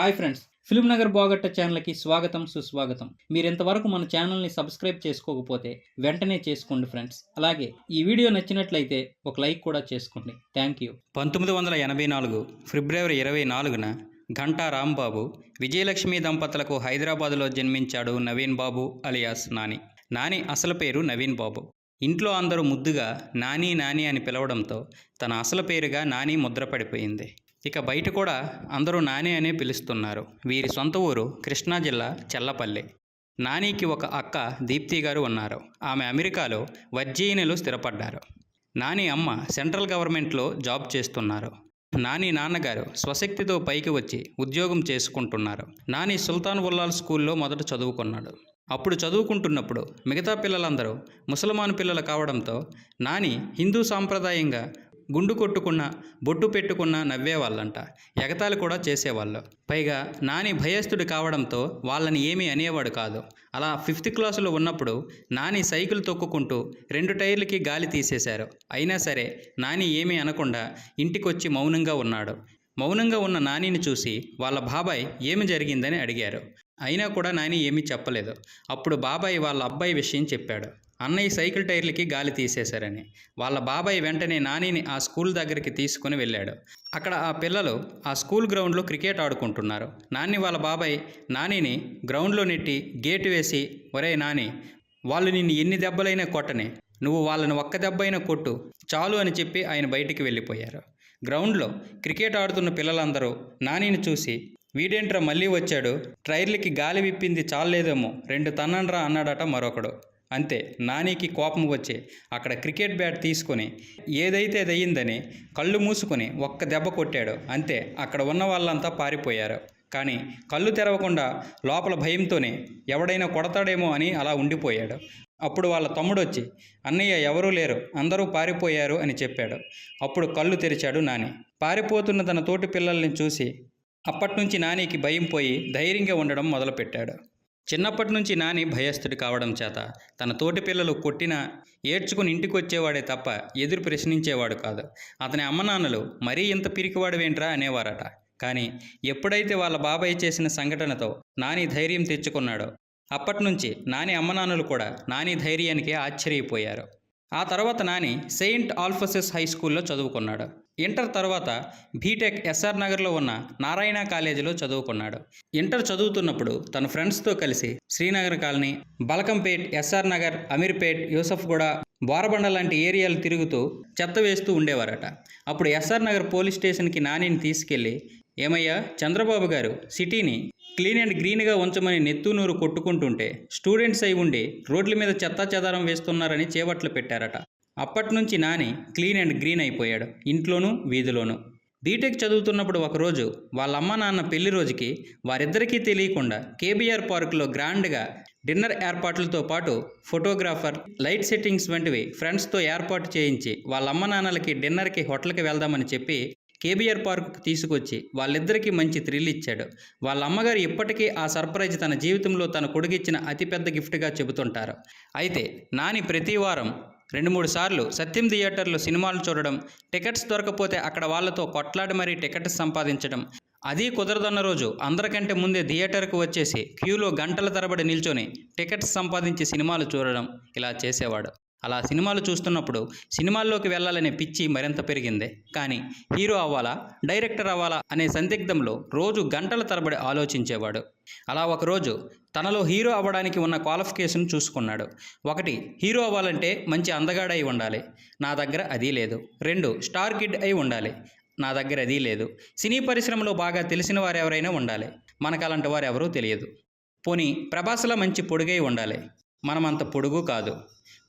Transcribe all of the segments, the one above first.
Hi friends film Nagar బాగట్ట ఛానల్కి స్వాగతం సుస్వాగతం. మీరు ఇంతవరకు మన ఛానల్ని సబ్స్క్రైబ్ చేసుకోకపోతే వెంటనే చేసుకోండి ఫ్రెండ్స్. అలాగే ఈ వీడియో నచ్చినట్లయితే ఒక లైక్ కూడా చేసుకోండి. Thank you. పంతొమ్మిది వందల ఎనభై నాలుగు ఫిబ్రవరి ఇరవై నాలుగున ఘంటా రాంబాబు విజయలక్ష్మి దంపతులకు హైదరాబాదులో జన్మించాడు నవీన్ బాబు అలియాస్ నాని. నాని అసలు పేరు నవీన్ బాబు. ఇంట్లో అందరూ ముద్దుగా నాని నాని అని పిలవడంతో తన అసలు పేరుగా నాని ముద్రపడిపోయింది ఇక బయట కూడా అందరూ నాని అనే పిలుస్తున్నారు. వీరి సొంత ఊరు కృష్ణా జిల్లా చెల్లపల్లి. నానికి ఒక అక్క దీప్తి గారు ఉన్నారు. ఆమె అమెరికాలో వర్జీనియలో స్థిరపడ్డారు. నాని అమ్మ సెంట్రల్ గవర్నమెంట్లో జాబ్ చేస్తున్నారు. నాని నాన్నగారు స్వశక్తితో పైకి వచ్చి ఉద్యోగం చేసుకుంటున్నారు. నాని సుల్తాన్ ఉల్లాల్ స్కూల్లో మొదట చదువుకున్నాడు. అప్పుడు చదువుకుంటున్నప్పుడు మిగతా పిల్లలందరూ ముసల్మాన్ పిల్లలు కావడంతో నాని హిందూ సాంప్రదాయంగా గుండు కొట్టుకున్న బొట్టు పెట్టుకున్న నవ్వేవాళ్ళంట. ఎగతాళి కూడా చేసేవాళ్ళు. పైగా నాని భయస్థుడు కావడంతో వాళ్ళని ఏమీ అనేవాడు కాదు. అలా ఫిఫ్త్ క్లాసులో ఉన్నప్పుడు నాని సైకిల్ తొక్కుకుంటూ రెండు టైర్లకి గాలి తీసేశారు. అయినా సరే నాని ఏమీ అనకుండా ఇంటికొచ్చి మౌనంగా ఉన్నాడు. మౌనంగా ఉన్న నానిని చూసి వాళ్ళ బాబాయ్ ఏమి జరిగిందని అడిగారు. అయినా కూడా నాని ఏమీ చెప్పలేదు. అప్పుడు బాబాయ్ వాళ్ళ అబ్బాయి విషయం చెప్పాడు. అన్నయ్య సైకిల్ టైర్లకి గాలి తీసేశారని. వాళ్ళ బాబాయ్ వెంటనే నానిని ఆ స్కూల్ దగ్గరికి తీసుకుని వెళ్ళాడు. అక్కడ ఆ పిల్లలు ఆ స్కూల్ గ్రౌండ్లో క్రికెట్ ఆడుకుంటున్నారు. నాని వాళ్ళ బాబాయ్ నానిని గ్రౌండ్లో నెట్టి గేటు వేసి ఒరే నాని వాళ్ళు నిన్ను ఎన్ని దెబ్బలైనా కొట్టని. నువ్వు వాళ్ళని ఒక్క దెబ్బైనా కొట్టు. చాలు అని చెప్పి ఆయన బయటికి వెళ్ళిపోయారు. గ్రౌండ్లో క్రికెట్ ఆడుతున్న పిల్లలందరూ నానిని చూసి వీడేంట్రా మళ్ళీ వచ్చాడు? ట్రైర్లకి గాలి విప్పింది చాలేదేమో రెండు తన్నండ్రా అన్నాడట మరొకడు. అంతే నానికి కోపం వచ్చి. అక్కడ క్రికెట్ బ్యాట్ తీసుకొని ఏదైతే అది అయ్యిందని కళ్ళు మూసుకొని ఒక్క దెబ్బ కొట్టాడు. అంతే అక్కడ ఉన్న వాళ్ళంతా పారిపోయారు. కానీ కళ్ళు తెరవకుండా లోపల భయంతోనే ఎవడైనా కొడతాడేమో అని అలా ఉండిపోయాడు. అప్పుడు వాళ్ళ తమ్ముడు వచ్చి అన్నయ్య ఎవరూ లేరు. అందరూ పారిపోయారు అని చెప్పాడు. అప్పుడు కళ్ళు తెరిచాడు నాని. పారిపోతున్న తన తోటి పిల్లల్ని చూసి అప్పట్నుంచి నానికి భయం పోయి ధైర్యంగా ఉండడం మొదలుపెట్టాడు. చిన్నప్పటి నుంచి నాని భయస్థుడు కావడం చేత తన తోటి పిల్లలు కొట్టినా ఏడ్చుకుని ఇంటికి వచ్చేవాడే తప్ప ఎదురు ప్రశ్నించేవాడు కాదు. అతని అమ్మనాన్నలు మరీ ఇంత పిరికివాడువేంట్రా? అనేవారట. కానీ ఎప్పుడైతే వాళ్ళ బాబాయ్ చేసిన సంఘటనతో నాని ధైర్యం తెచ్చుకున్నాడో అప్పటినుంచి నాని అమ్మనాన్నలు కూడా నాని ధైర్యానికి ఆశ్చర్యపోయారు. ఆ తర్వాత నాని సెయింట్ ఆల్ఫసెస్ హై స్కూల్లో చదువుకున్నాడు. ఇంటర్ తర్వాత బీటెక్ ఎస్ఆర్ నగర్లో ఉన్న నారాయణ కాలేజీలో చదువుకున్నాడు. ఇంటర్ చదువుతున్నప్పుడు తన ఫ్రెండ్స్తో కలిసి శ్రీనగర్ కాలనీ బలకంపేట్ ఎస్ఆర్ నగర్ అమీర్పేట్ యూసఫ్గూడ బోరబండ లాంటి ఏరియాలు తిరుగుతూ చెత్త వేస్తూ ఉండేవారట. అప్పుడు ఎస్ఆర్ నగర్ పోలీస్ స్టేషన్కి నానిని తీసుకెళ్ళి ఏమయ్యా చంద్రబాబు గారు సిటీని క్లీన్ అండ్ గ్రీన్గా ఉంచమని నెత్తునూరు కొట్టుకుంటుంటే స్టూడెంట్స్ అయి ఉండి రోడ్ల మీద చెత్తా చెదారం వేస్తున్నారని చేపట్లు పెట్టారట. అప్పటినుంచి నాని క్లీన్ అండ్ గ్రీన్ అయిపోయాడు ఇంట్లోనూ వీధిలోనూ. బీటెక్ చదువుతున్నప్పుడు ఒకరోజు వాళ్ళ అమ్మ నాన్న పెళ్ళి రోజుకి వారిద్దరికీ తెలియకుండా కేబీఆర్ పార్కులో గ్రాండ్గా డిన్నర్ ఏర్పాట్లతో పాటు ఫోటోగ్రాఫర్ లైట్ సెట్టింగ్స్ వంటివి ఫ్రెండ్స్తో ఏర్పాటు చేయించి వాళ్ళ అమ్మ నాన్నలకి డిన్నర్కి హోటల్కి వెళ్దామని చెప్పి కేబీఆర్ పార్కుకి తీసుకొచ్చి వాళ్ళిద్దరికీ మంచి థ్రిల్ ఇచ్చాడు. వాళ్ళ అమ్మగారు ఇప్పటికీ ఆ సర్ప్రైజ్ తన జీవితంలో తన కొడుకిచ్చిన అతిపెద్ద గిఫ్ట్గా చెబుతుంటారు. అయితే నాని ప్రతి వారం రెండు మూడు సార్లు సత్యం థియేటర్లో సినిమాలు చూడడం టికెట్స్ దొరకపోతే అక్కడ వాళ్ళతో కొట్లాడి మరీ టికెట్స్ సంపాదించడం. అది కుదరదన్న రోజు అందరికంటే ముందే థియేటర్కు వచ్చేసి క్యూలో గంటల తరబడి నిల్చొని టికెట్స్ సంపాదించి సినిమాలు చూడడం ఇలా చేసేవాడు. అలా సినిమాలు చూస్తున్నప్పుడు సినిమాల్లోకి వెళ్ళాలనే పిచ్చి మరింత పెరిగింది. కానీ హీరో అవ్వాలా డైరెక్టర్ అవ్వాలా అనే సందిగ్ధంలో రోజు గంటల తరబడి ఆలోచించేవాడు. అలా ఒకరోజు తనలో హీరో అవ్వడానికి ఉన్న క్వాలిఫికేషన్ చూసుకున్నాడు. ఒకటి హీరో అవ్వాలంటే మంచి అందగాడై ఉండాలి. నా దగ్గర అది లేదు. రెండు స్టార్ కిడ్ అయి ఉండాలి. నా దగ్గర అది లేదు. సినీ పరిశ్రమలో బాగా తెలిసిన వారు ఎవరైనా ఉండాలి. మనకు అలాంటి వారు ఎవరూ తెలియదు. పోనీ ప్రభాస్లా మంచి పొడుగై ఉండాలి. మనమంత పొడుగు కాదు.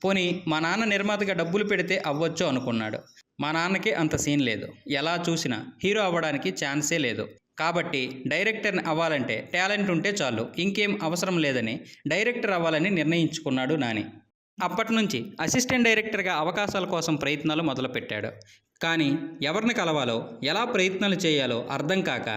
పోనీ మా నాన్న నిర్మాతగా డబ్బులు పెడితే అవ్వచ్చు అనుకున్నాడు. మా నాన్నకి అంత సీన్ లేదు. ఎలా చూసినా హీరో అవ్వడానికి ఛాన్సే లేదు. కాబట్టి డైరెక్టర్ని అవ్వాలంటే టాలెంట్ ఉంటే చాలు. ఇంకేం అవసరం లేదని డైరెక్టర్ అవ్వాలని నిర్ణయించుకున్నాడు నాని. అప్పటి నుంచి అసిస్టెంట్ డైరెక్టర్గా అవకాశాల కోసం ప్రయత్నాలు మొదలుపెట్టాడు. కానీ ఎవరిని కలవాలో ఎలా ప్రయత్నాలు చేయాలో అర్థం కాక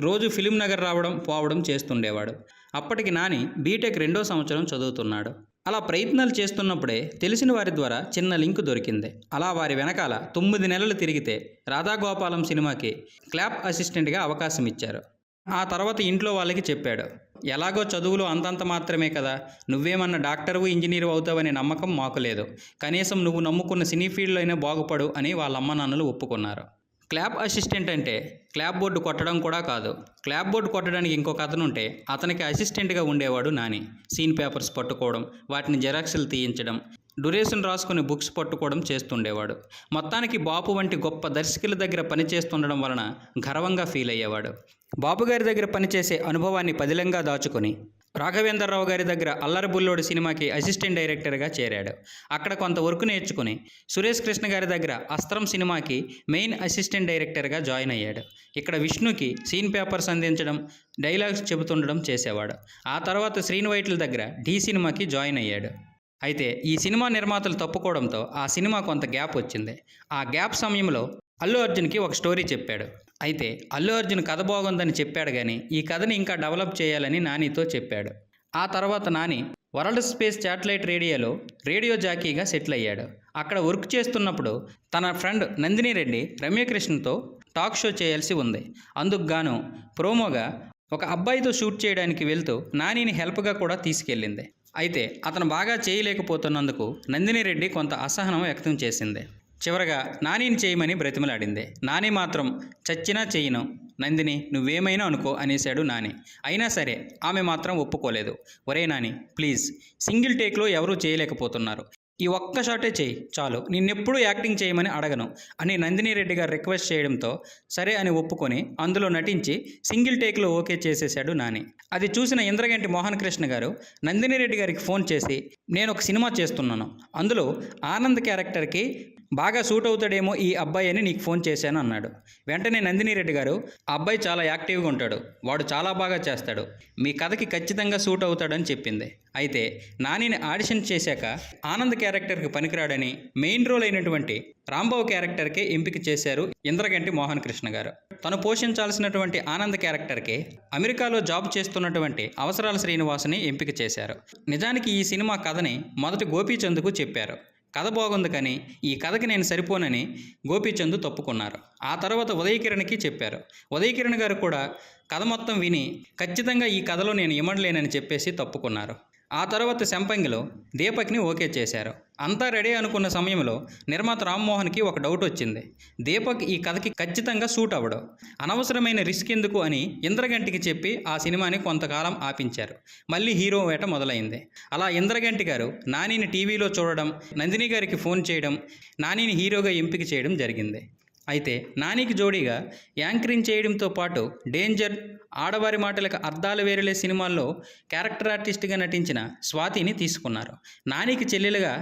రోజు ఫిలిం నగర్ రావడం పోవడం చేస్తుండేవాడు. అప్పటికి నాని బీటెక్ రెండో సంవత్సరం చదువుతున్నాడు. అలా ప్రయత్నాలు చేస్తున్నప్పుడే తెలిసిన వారి ద్వారా చిన్న లింక్ దొరికింది. అలా వారి వెనకాల తొమ్మిది నెలలు తిరిగితే రాధాగోపాలం సినిమాకి క్లాప్ అసిస్టెంట్గా అవకాశం ఇచ్చారు. ఆ తర్వాత ఇంట్లో వాళ్ళకి చెప్పాడు. ఎలాగో చదువులు అంతంత మాత్రమే కదా నువ్వేమన్నా డాక్టరు ఇంజనీరు అవుతావనే నమ్మకం మాకు లేదు. కనీసం నువ్వు నమ్ముకున్న సినీ ఫీల్డ్లో అయినా బాగుపడు అని వాళ్ళ అమ్మ నాన్నలు ఒప్పుకున్నారు. క్లాప్ అసిస్టెంట్ అంటే క్లాప్ బోర్డు కొట్టడం కూడా కాదు. క్లాప్ బోర్డు కొట్టడానికి ఇంకొక అతను ఉంటే అతనికి అసిస్టెంట్గా ఉండేవాడు నాని. సీన్ పేపర్స్ పట్టుకోవడం వాటిని జెరాక్స్లు తీయించడం డ్యూరేషన్ రాసుకుని బుక్స్ పట్టుకోవడం చేస్తుండేవాడు. మొత్తానికి బాపు వంటి గొప్ప దర్శకుల దగ్గర పనిచేస్తుండడం వలన గర్వంగా ఫీల్ అయ్యేవాడు. బాపు గారి దగ్గర పనిచేసే అనుభవాన్ని పదిలంగా దాచుకొని రాఘవేంద్రరావు గారి దగ్గర అల్లరి బుల్లోడు సినిమాకి అసిస్టెంట్ డైరెక్టర్గా చేరాడు. అక్కడ కొంత వర్క్ నేర్చుకుని సురేష్ కృష్ణ గారి దగ్గర అస్త్రం సినిమాకి మెయిన్ అసిస్టెంట్ డైరెక్టర్గా జాయిన్ అయ్యాడు. ఇక్కడ విష్ణుకి సీన్ పేపర్స్ అందించడం డైలాగ్స్ చెబుతుండడం చేసేవాడు. ఆ తర్వాత శ్రీను వైట్ల దగ్గర ఢీ సినిమాకి జాయిన్ అయ్యాడు. అయితే ఈ సినిమా నిర్మాతలు తప్పుకోవడంతో ఆ సినిమా కొంత గ్యాప్ వచ్చింది. ఆ గ్యాప్ సమయంలో అల్లు అర్జున్కి ఒక స్టోరీ చెప్పాడు. అయితే అల్లు అర్జున్ కథ బాగుందని చెప్పాడు కానీ ఈ కథని ఇంకా డెవలప్ చేయాలని నానితో చెప్పాడు. ఆ తర్వాత నాని వరల్డ్ స్పేస్ శాటిలైట్ రేడియోలో రేడియో జాకీగా సెటిల్ అయ్యాడు. అక్కడ వర్క్ చేస్తున్నప్పుడు తన ఫ్రెండ్ నందిని రెడ్డి రమ్యకృష్ణతో టాక్ షో చేయాల్సి ఉంది. అందుకు గాను ప్రోమోగా ఒక అబ్బాయితో షూట్ చేయడానికి వెళ్తూ నానిని హెల్ప్గా కూడా తీసుకెళ్ళింది. అయితే అతను బాగా చేయలేకపోతున్నందుకు నందిని రెడ్డి కొంత అసహనం వ్యక్తం చేసింది. చివరగా నానిని చేయమని బ్రతిమలాడింది. నాని మాత్రం చచ్చినా చేయను. నందిని నువ్వేమైనా అనుకో అనేశాడు నాని. అయినా సరే ఆమె మాత్రం ఒప్పుకోలేదు. ఒరే నాని ప్లీజ్. సింగిల్ టేక్లో ఎవరూ చేయలేకపోతున్నారు. ఈ ఒక్క షాటే చేయి చాలు. నిన్నెప్పుడు యాక్టింగ్ చేయమని అడగను అని నందిని రెడ్డి గారు రిక్వెస్ట్ చేయడంతో సరే అని ఒప్పుకొని అందులో నటించి సింగిల్ టేక్లో ఓకే చేసేశాడు నాని. అది చూసిన ఇంద్రగంటి మోహన్ కృష్ణ గారు నందిని రెడ్డి గారికి ఫోన్ చేసి నేను ఒక సినిమా చేస్తున్నాను. అందులో ఆనంద్ క్యారెక్టర్కి బాగా సూట్ అవుతాడేమో ఈ అబ్బాయి అని నీకు ఫోన్ చేశాను అన్నాడు. వెంటనే నందిని రెడ్డి గారు ఆ అబ్బాయి చాలా యాక్టివ్గా ఉంటాడు. వాడు చాలా బాగా చేస్తాడు. మీ కథకి ఖచ్చితంగా సూట్ అవుతాడని చెప్పింది. అయితే నానిని ఆడిషన్ చేశాక ఆనంద్ క్యారెక్టర్కి పనికిరాడని మెయిన్ రోల్ అయినటువంటి రాంబాబు క్యారెక్టర్కే ఎంపిక చేశారు ఇంద్రగంటి మోహన్ కృష్ణ గారు. తను పోషించాల్సినటువంటి ఆనంద్ క్యారెక్టర్కి అమెరికాలో జాబ్ చేస్తున్నటువంటి అవసరాల శ్రీనివాసుని ఎంపిక చేశారు. నిజానికి ఈ సినిమా కథని మొదటి గోపీచంద్కు చెప్పారు. కథ బాగుంది కానీ ఈ కథకి నేను సరిపోనని గోపీచంద్ తప్పుకున్నారు. ఆ తర్వాత ఉదయకిరణ్కి చెప్పారు. ఉదయకిరణ్ గారు కూడా కథ మొత్తం విని ఖచ్చితంగా ఈ కథలో నేను ఇమ్మడలేనని చెప్పేసి తప్పుకున్నారు. ఆ తర్వాత శంపంగిలో దీపక్ని ఓకే చేశారు. అంతా రెడీ అనుకున్న సమయంలో నిర్మాత రామ్మోహన్కి ఒక డౌట్ వచ్చింది. దీపక్ ఈ కథకి ఖచ్చితంగా సూట్ అవ్వడు. అనవసరమైన రిస్క్ ఎందుకు అని ఇంద్రగంటికి చెప్పి ఆ సినిమాని కొంతకాలం ఆపించారు. మళ్ళీ హీరో వేట మొదలైంది. అలా ఇంద్రగంటి గారు నానిని టీవీలో చూడడం నందిని గారికి ఫోన్ చేయడం నానిని హీరోగా ఎంపిక చేయడం జరిగింది. అయితే నానికి జోడీగా యాంకరింగ్ చేయడంతో పాటు డేంజర్ ఆడవారి మాటలకు అర్థాలు వేరులే సినిమాల్లో క్యారెక్టర్ ఆర్టిస్ట్గా నటించిన స్వాతిని తీసుకున్నారు. నానికి చెల్లెలుగా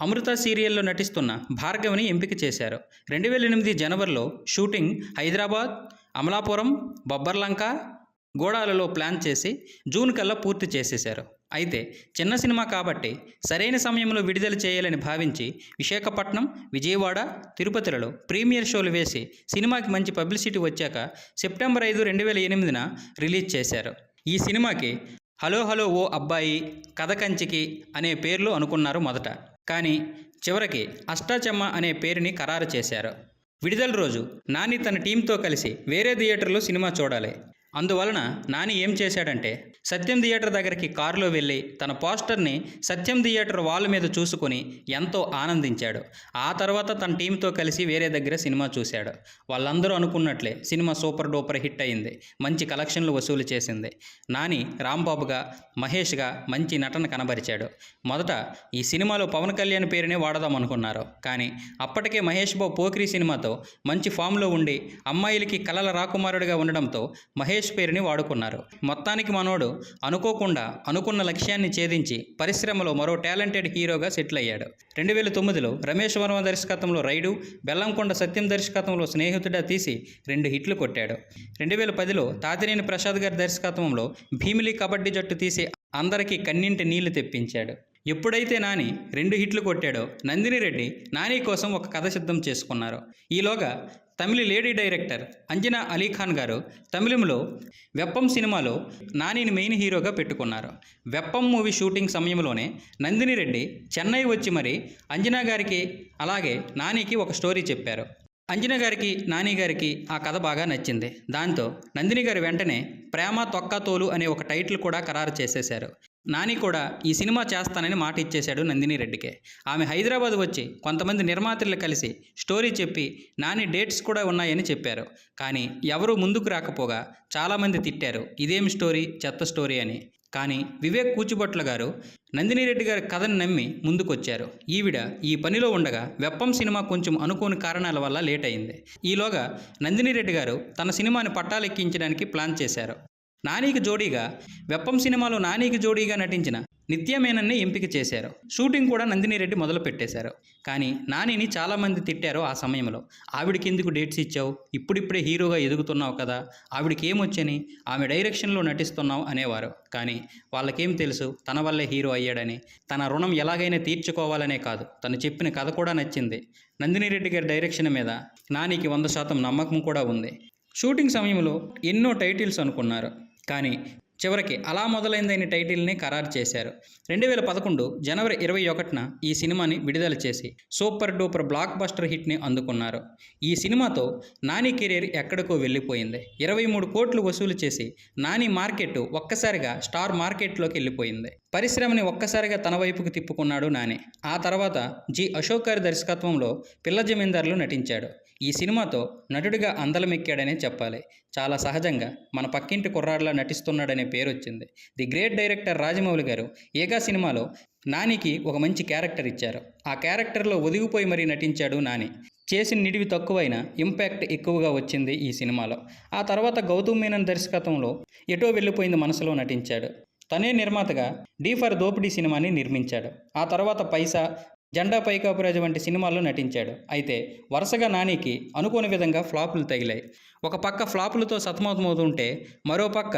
అమృత సీరియల్లో నటిస్తున్న భార్గవిని ఎంపిక చేశారు. రెండు వేల ఎనిమిది జనవరిలో షూటింగ్ హైదరాబాద్ అమలాపురం బొబ్బర్లంక గోడాలలో ప్లాన్ చేసి జూన్ కల్లా పూర్తి చేసేశారు. అయితే చిన్న సినిమా కాబట్టి సరైన సమయంలో విడుదల చేయాలని భావించి విశాఖపట్నం విజయవాడ తిరుపతిలలో ప్రీమియర్ షోలు వేసి సినిమాకి మంచి పబ్లిసిటీ వచ్చాక సెప్టెంబర్ ఐదు రెండు వేల ఎనిమిదిన రిలీజ్ చేశారు. ఈ సినిమాకి హలో హలో ఓ అబ్బాయి కథ కంచికి అనే పేర్లు అనుకున్నారు మొదట. కానీ చివరికి అష్టాచమ్మ అనే పేరుని ఖరారు చేశారు. విడుదల రోజు నాని తన టీంతో కలిసి వేరే థియేటర్లో సినిమా చూడాలి. అందువలన నాని ఏం చేశాడంటే సత్యం థియేటర్ దగ్గరికి కారులో వెళ్ళి తన పోస్టర్ని సత్యం థియేటర్ వాల్ మీద చూసుకొని ఎంతో ఆనందించాడు. ఆ తర్వాత తన టీంతో కలిసి వేరే దగ్గర సినిమా చూశాడు. వాళ్ళందరూ అనుకున్నట్లే సినిమా సూపర్ డూపర్ హిట్ అయింది. మంచి కలెక్షన్లు వసూలు చేసింది. నాని రాంబాబుగా మహేష్గా మంచి నటన కనబరిచాడు. మొదట ఈ సినిమాలో పవన్ కళ్యాణ్ పేరునే వాడదాం అనుకున్నారు. కానీ అప్పటికే మహేష్ బాబు పోక్రీ సినిమాతో మంచి ఫామ్లో ఉండి అమ్మాయిలకి కలల రాకుమారుడిగా ఉండడంతో మహేష్ పేరుని వాడుకున్నారు. మొత్తానికి మనోడు అనుకోకుండా అనుకున్న లక్ష్యాన్ని ఛేదించి పరిశ్రమలో మరో టాలెంటెడ్ హీరోగా సెటిల్ అయ్యాడు. రెండు వేల తొమ్మిదిలో రమేష్ వర్మ దర్శకత్వంలో రైడు బెల్లంకొండ సత్యం దర్శకత్వంలో స్నేహితుడా తీసి రెండు హిట్లు కొట్టాడు. రెండు వేల పదిలో తాతినేని ప్రసాద్ గారి దర్శకత్వంలో భీమిలి కబడ్డీ జట్టు తీసి అందరికీ కన్నింటి నీళ్ళు తెప్పించాడు. ఎప్పుడైతే నాని రెండు హిట్లు కొట్టాడో నందిని రెడ్డి నాని కోసం ఒక కథ సిద్ధం చేసుకున్నారు. ఈలోగా తమిళ లేడీ డైరెక్టర్ అంజనా అలీఖాన్ గారు తమిళంలో వెప్పం సినిమాలో నానిని మెయిన్ హీరోగా పెట్టుకున్నారు. వెప్పం మూవీ షూటింగ్ సమయంలోనే నందిని రెడ్డి చెన్నై వచ్చి మరి అంజనా గారికి అలాగే నానికి ఒక స్టోరీ చెప్పారు. అంజన గారికి నాని గారికి ఆ కథ బాగా నచ్చింది. దాంతో నందిని గారు వెంటనే ప్రేమ తొక్క తోలు అనే ఒక టైటిల్ కూడా ఖరారు చేసేశారు. నాని కూడా ఈ సినిమా చేస్తానని మాట ఇచ్చేశాడు నందిని రెడ్డికే. ఆమె హైదరాబాద్ వచ్చి కొంతమంది నిర్మాతలు కలిసి స్టోరీ చెప్పి నాని డేట్స్ కూడా ఉన్నాయని చెప్పారు. కానీ ఎవరూ ముందుకు రాకపోగా చాలామంది తిట్టారు ఇదేం స్టోరీ? చెత్త స్టోరీ అని. కానీ వివేక్ కూచిభొట్ల గారు నందిని రెడ్డి గారి కథను నమ్మి ముందుకొచ్చారు. ఈవిడ ఈ పనిలో ఉండగా వెప్పం సినిమా కొంచెం అనుకోని కారణాల వల్ల లేట్ అయింది. ఈలోగా నందిని రెడ్డి గారు తన సినిమాని పట్టాలెక్కించడానికి ప్లాన్ చేశారు. నానికి జోడీగా వెప్పం సినిమాలో నానికి జోడీగా నటించిన నిత్యమేనన్నే ఎంపిక చేశారు. షూటింగ్ కూడా నందిని రెడ్డి మొదలు పెట్టేశారు. కానీ నానిని చాలామంది తిట్టారు ఆ సమయంలో. ఆవిడకి ఎందుకు డేట్స్ ఇచ్చావు? ఇప్పుడిప్పుడే హీరోగా ఎదుగుతున్నావు కదా. ఆవిడకి ఏమొచ్చని? ఆమె డైరెక్షన్లో నటిస్తున్నావు అనేవారు. కానీ వాళ్ళకేం తెలుసు? తన వల్లే హీరో అయ్యాడని. తన రుణం ఎలాగైనా తీర్చుకోవాలనే కాదు. తను చెప్పిన కథ కూడా నచ్చింది. నందిని రెడ్డి గారి డైరెక్షన్ మీద నానికి వంద శాతం నమ్మకం కూడా ఉంది. షూటింగ్ సమయంలో ఎన్నో టైటిల్స్ అనుకున్నారు. కానీ చివరికి అలా మొదలైందని టైటిల్ని ఖరారు చేశారు. రెండు వేల పదకొండు జనవరి ఇరవై ఒకటిన ఈ సినిమాని విడుదల చేసి సూపర్ డూపర్ బ్లాక్ బస్టర్ హిట్ని అందుకున్నారు. ఈ సినిమాతో నాని కెరీర్ ఎక్కడికో వెళ్ళిపోయింది. ఇరవై మూడు కోట్లు వసూలు చేసి నాని మార్కెట్ ఒక్కసారిగా స్టార్ మార్కెట్లోకి వెళ్ళిపోయింది. పరిశ్రమని ఒక్కసారిగా తన వైపుకు తిప్పుకున్నాడు నాని. ఆ తర్వాత జి అశోక్ గారి దర్శకత్వంలో పిల్ల జమీందారులు నటించాడు. ఈ సినిమాతో నటుడిగా అందలమెక్కాడనే చెప్పాలి. చాలా సహజంగా మన పక్కింటి కుర్రాడ్లా నటిస్తున్నాడనే పేరు వచ్చింది ది గ్రేట్ డైరెక్టర్ రాజమౌళి గారు ఏగా సినిమాలో నానికి ఒక మంచి క్యారెక్టర్ ఇచ్చారు. ఆ క్యారెక్టర్లో ఒదిగిపోయి మరీ నటించాడు నాని. చేసిన నిడివి తక్కువైన ఇంపాక్ట్ ఎక్కువగా వచ్చింది ఈ సినిమాలో. ఆ తర్వాత గౌతమ్ మీనన్ దర్శకత్వంలో ఎటో వెళ్ళిపోయింది మనసులో నటించాడు. తనే నిర్మాతగా డీ ఫర్ దోపిడీ సినిమాని నిర్మించాడు. ఆ తర్వాత పైసా జెండా పైకాపురాజు వంటి సినిమాల్లో నటించాడు. అయితే వరుసగా నానికి అనుకోని విధంగా ఫ్లాపులు తగిలాయి. ఒక పక్క ఫ్లాపులతో సతమతమవుతుంటే మరో పక్క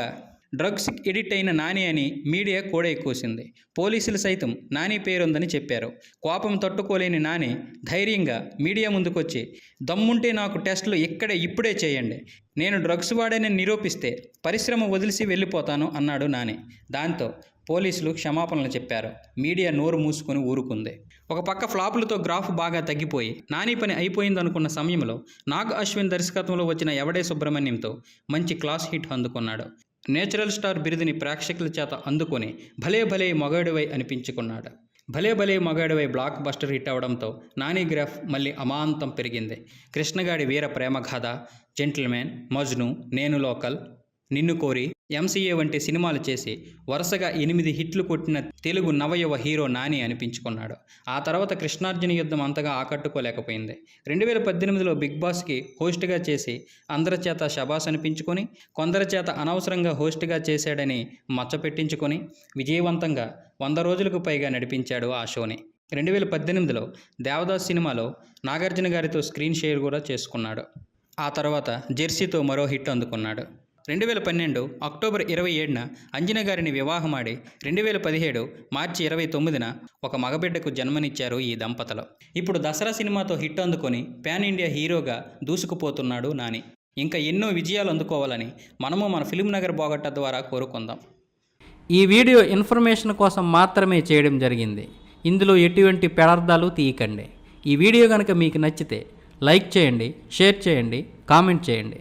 డ్రగ్స్ ఎడిట్ అయిన నాని అని మీడియా కూడా ఎక్కువసింది పోలీసులు సైతం నాని పేరుందని చెప్పారు. కోపం తట్టుకోలేని నాని ధైర్యంగా మీడియా ముందుకొచ్చి దమ్ముంటే నాకు టెస్టులు ఇక్కడే ఇప్పుడే చేయండి. నేను డ్రగ్స్ వాడని నిరూపిస్తే పరిశ్రమ వదిలిసి వెళ్ళిపోతాను అన్నాడు నాని. దాంతో పోలీసులు క్షమాపణలు చెప్పారు. మీడియా నోరు మూసుకొని ఊరుకుంది. ఒక పక్క ఫ్లాపులతో గ్రాఫ్ బాగా తగ్గిపోయి నాని పని అయిపోయిందనుకున్న సమయంలో నాగ్ అశ్విన్ దర్శకత్వంలో వచ్చిన ఎవడే సుబ్రహ్మణ్యంతో మంచి క్లాస్ హిట్ అందుకున్నాడు. నేచురల్ స్టార్ బిరుదుని ప్రేక్షకుల చేత అందుకొని భలే భలే మొగాడివై అనిపించుకున్నాడు. భలే భలే మగాడివై బ్లాక్ బస్టర్ హిట్ అవడంతో నాని గ్రాఫ్ మళ్ళీ అమాంతం పెరిగింది. కృష్ణగాడి వీర ప్రేమగాథ జెంటిల్మెన్ మజ్ను నేను లోకల్ నిన్ను కోరి ఎంసీఏ వంటి సినిమాలు చేసి వరుసగా ఎనిమిది హిట్లు కొట్టిన తెలుగు నవయువ హీరో నాని అనిపించుకున్నాడు. ఆ తర్వాత కృష్ణార్జున యుద్ధం అంతగా ఆకట్టుకోలేకపోయింది. రెండు వేల పద్దెనిమిదిలో బిగ్ బాస్కి హోస్ట్గా చేసి అందరి చేత షబాస్ అనిపించుకొని కొందరి చేత అనవసరంగా హోస్ట్గా చేశాడని మచ్చ పెట్టించుకొని విజయవంతంగా వంద రోజులకు పైగా నడిపించాడు ఆ షోని. రెండు వేల పద్దెనిమిదిలో దేవదాస్ సినిమాలో నాగార్జున గారితో స్క్రీన్ షేర్ కూడా చేసుకున్నాడు. ఆ తర్వాత జెర్సీతో మరో హిట్ అందుకున్నాడు. రెండు వేల పన్నెండు అక్టోబర్ ఇరవై ఏడున అంజన గారిని వివాహమాడి రెండు వేల పదిహేడు మార్చి ఇరవై తొమ్మిదిన ఒక మగబిడ్డకు జన్మనిచ్చారు ఈ దంపతులు. ఇప్పుడు దసరా సినిమాతో హిట్ అందుకొని పాన్ ఇండియా హీరోగా దూసుకుపోతున్నాడు నాని. ఇంకా ఎన్నో విజయాలు అందుకోవాలని మనము మన ఫిలిం నగర్ బాగట్ట ద్వారా కోరుకుందాం. ఈ వీడియో ఇన్ఫర్మేషన్ కోసం మాత్రమే చేయడం జరిగింది. ఇందులో ఎటువంటి పెడార్థాలు తీయకండి. ఈ వీడియో కనుక మీకు నచ్చితే లైక్ చేయండి షేర్ చేయండి కామెంట్ చేయండి.